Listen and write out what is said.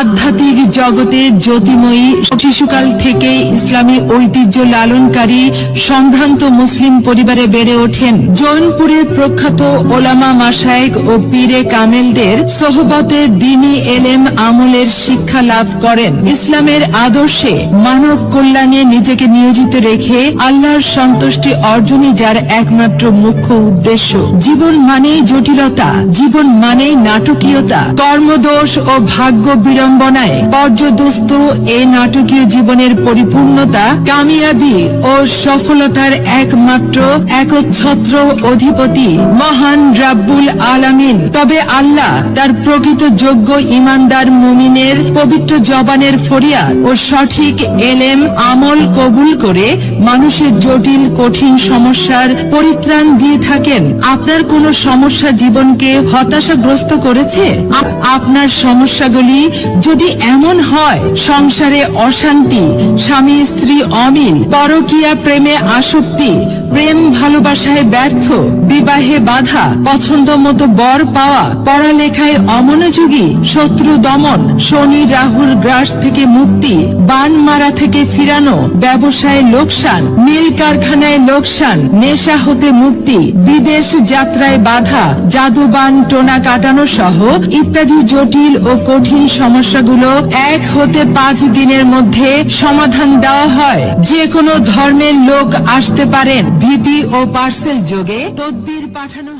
আধ্যাত্মিক জগতে জ্যোতিময়ী শিশুকাল থেকে ইসলামী ঐতিহ্য লালনকারী সম্ভ্রান্ত মুসলিম পরিবারে বেড়ে ওঠেন। জৈনপুরের প্রখ্যাত ওলামা মাসায়েক ও পীরে কামেলদের সোহবতে দিনী এলেম আমলের শিক্ষা লাভ করেন। ইসলামের আদর্শে মানব কল্যাণে নিজেকে নিয়োজিত রেখে আল্লাহর সন্তুষ্টি অর্জনই যার একমাত্র মুখ্য উদ্দেশ্য। জীবন মানেই জটিলতা, জীবন মানেই নাটকীয়তা। কর্মদোষ ও ভাগ্য বিড়ম্বনায় পর্যদস্ত এ নাটকীয় জীবনের পরিপূর্ণতা, কামিয়াবি ও সফলতার একমাত্র একচ্ছত্র অধিপতি মহান রাব্বুল আলামিন। তবে আল্লাহ তার প্রকৃত যোগ্য ইমানদার মুমিনের পবিত্র জবানের ফরিয়াদ ও সঠিক এলেম আমল কবুল করে মানুষের জটিল, কঠিন সমস্যার পরিত্রাণ দিয়ে থাকেন। আপনার কোনো সমস্যা জীবনকে হতাশাগ্রস্ত করেছে? আপ- আপনার সমস্যাগুলি যদি এমন হয়, সংসারে অশান্তি, স্বামী, স্ত্রী অমিল, পরকীয়া প্রেমে আসক্তি, প্রেম ভালোবাসায় ব্যর্থ, বিবাহে বাধা পছন্দ মতো বর পাওয়া, পড়ালেখায় অমনোযোগী, শত্রু দমন, শনি, রাহুর গ্রাস থেকে মুক্তি, বান মারা থেকে ফিরানো, ব্যবসায় লোকসান, মিল কারখানায় লোকসান, নেশা হতে মুক্তি, বিদেশ যাত্রায় বাধা, জাদুবান টোনা কাটানো সহ ইত্যাদি জটিল ও কঠিন সমস্যাগুলো এক হতে পাঁচ দিনের মধ্যে সমাধান দেওয়া হয়। যে কোনো ধর্মের লোক আসতে পারেন, ভিপি ও পার্সেল যোগে তদবির পাঠানো